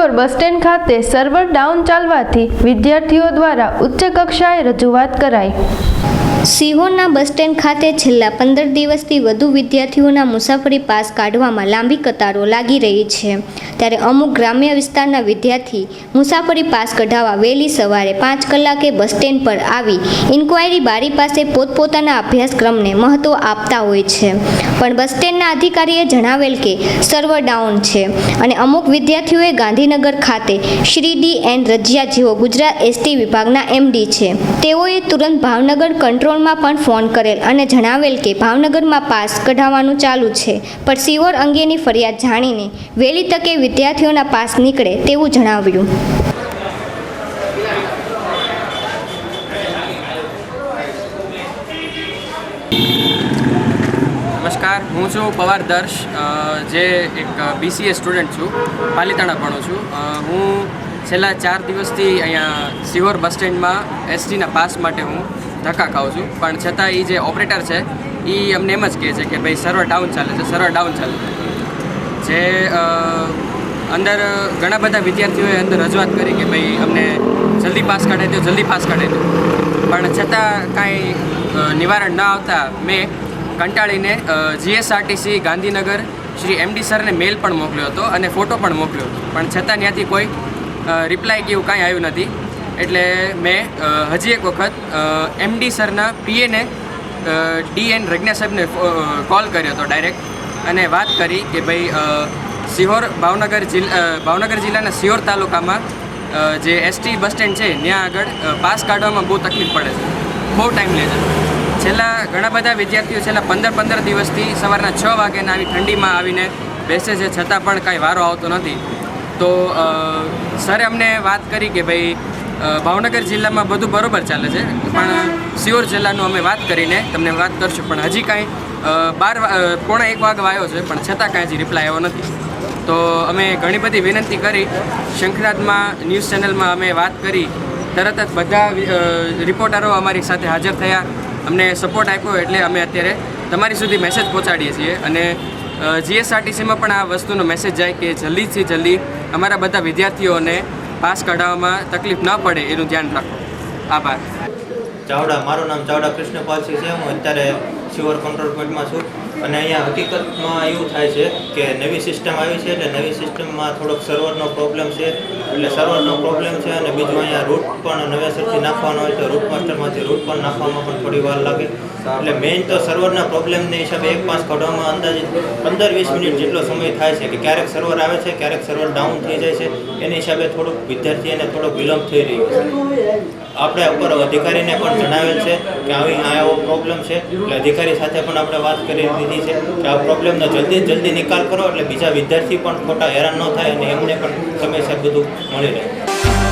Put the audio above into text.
સિયોર bus stand ખાતે server down ચાલવાથી વિદ્યાર્થીઓ દ્વારા ઉચ્ચ કક્ષાએ રજૂઆત કરાઈ. સિહોરના બસ સ્ટેન્ડ ખાતે છેલ્લા પંદર દિવસથી વધુ વિદ્યાર્થીઓના મુસાફરી પાસ કાઢવામાં લાંબી કતારો લાગી રહી છે. ત્યારે અમુક ગ્રામ્ય વિસ્તારના વિદ્યાર્થી મુસાફરી પાસ કઢાવવા વહેલી સવારે પાંચ કલાકે બસ સ્ટેન્ડ પર આવી ઇન્ક્વાયરી બારી પાસે પોતપોતાના અભ્યાસક્રમને મહત્ત્વ આપતા હોય છે. પણ બસ સ્ટેન્ડના અધિકારીએ જણાવેલ કે સર્વર ડાઉન છે અને અમુક વિદ્યાર્થીઓએ ગાંધીનગર ખાતે શ્રી ડી એન રજિયા જેઓ ગુજરાત એસટી વિભાગના એમડી છે. તેઓએ તુરંત ભાવનગર કંટ્રોલમાં પણ ફોન કરેલ અને જણાવેલ કે ભાવનગરમાં પાસ કઢાવવાનું ચાલુ છે, પણ સિવોર અંગેની ફરિયાદ જાણીને વહેલી તકે વિદ્યાર્થીઓના પાસ નીકળે તેવું જણાવ્યું. નમસ્કાર, હું છું પવાર દર્શ જે એક બીસીએ સ્ટુડન્ટ છું, પાલીતાણા ભણું છું. હું છેલ્લા ચાર દિવસથી અહીંયા સિહોર બસ સ્ટેન્ડમાં એસટીના પાસ માટે હું ધક્કા ખાઉં છું. પણ છતાં એ જે ઓપરેટર છે એ અમને એમ જ કહે છે કે ભાઈ સર્વર ડાઉન ચાલે છે સર્વર ડાઉન ચાલે છે. જે અંદર ઘણા બધા વિદ્યાર્થીઓએ અંદર રજૂઆત કરી કે ભાઈ, અમને જલ્દી પાસ કાઢે દો જલ્દી પાસ કાઢે દો પણ છતાં કાંઈ નિવારણ ન આવતા મેં કંટાળીને જીએસઆરટીસી ગાંધીનગર શ્રી એમડી સરને મેલ પણ મોકલ્યો હતો અને ફોટો પણ મોકલ્યો પણ છતાં ત્યાંથી કોઈ રિપ્લાય કે એવું કાંઈ આવ્યું નથી. એટલે મેં હજી એક વખત એમડી સરના પીએને ડી એન રજ્ઞા સાહેબને કોલ કર્યો હતો ડાયરેક્ટ અને વાત કરી કે ભાઈ સિહોર ભાવનગર જિલ્લા ભાવનગર જિલ્લાના સિહોર તાલુકામાં જે એસટી બસ સ્ટેન્ડ છે, ત્યાં આગળ પાસ કાઢવામાં બહુ તકલીફ પડે છે. બહુ ટાઈમ લે છે. છેલ્લા ઘણા બધા વિદ્યાર્થીઓ છેલ્લા પંદર પંદર દિવસથી સવારના છ વાગ્યાના આવી ઠંડીમાં આવીને બેસે છે, છતાં પણ કાંઈ વારો આવતો નથી. તો સરે અમને વાત કરી કે ભાઈ ભાવનગર જિલ્લામાં બધું બરોબર ચાલે છે. પણ સિયોર જિલ્લાનું અમે વાત કરીને તમને વાત કરશું. પણ હજી કાંઈ બાર પોણા એક વાગ આવ્યો છે, પણ છતાં કાંઈ હજી રિપ્લાય આવ્યો નથી. તો અમે ઘણી બધી વિનંતી કરી. શંખનાથમાં ન્યૂઝ ચેનલમાં અમે વાત કરી. તરત જ બધા રિપોર્ટરો અમારી સાથે હાજર થયા. અમને સપોર્ટ આપ્યો એટલે અમે અત્યારે તમારી સુધી મેસેજ પહોંચાડીએ છીએ. અને જીએસઆરટીસીમાં પણ આ વસ્તુનો મેસેજ જાય કે જલ્દીથી જલ્દી અમારા બધા વિદ્યાર્થીઓને પાસ કઢાવવામાં તકલીફ ન પડે એનું ધ્યાન રાખો. આભાર. ચાવડા, મારું નામ ચાવડા કૃષ્ણપાલસિંહ છે. હું અત્યારે સિવર કંટ્રોલ પોઈન્ટમાં છું. અને અહીંયા હકીકતમાં એવું થાય છે કે નવી સિસ્ટમ આવી છે એટલે નવી સિસ્ટમમાં થોડોક સર્વરનો પ્રોબ્લેમ છે. એટલે સર્વરનો પ્રોબ્લેમ છે અને બીજું અહીંયા રૂટ પણ નવેસરથી નાખવાનો હોય તો રૂટ માસ્ટરમાંથી રૂટ પણ નાખવામાં પણ થોડી વાર લાગે. એટલે મેઇન તો સર્વરના પ્રોબ્લેમને હિસાબે એક પાસ કાઢવામાં અંદાજિત પંદર વીસ મિનિટ જેટલો સમય થાય છે કે ક્યારેક સર્વર આવે છે, ક્યારેક સર્વર ડાઉન થઈ જાય છે. એની હિસાબે થોડુંક વિદ્યાર્થીઓને થોડોક વિલંબ થઈ રહ્યો છે. આપણે ઉપર અધિકારીને પણ જણાવેલ છે કે આવી આ એવો પ્રોબ્લેમ છે. એટલે અધિકારી સાથે પણ આપણે વાત કરી દીધી છે કે આ પ્રોબ્લેમનો જલ્દી જલ્દી નિકાલ કરો એટલે બીજા વિદ્યાર્થી પણ ખોટા હેરાન ન થાય અને એમને પણ સમયસર બધું મળી રહે.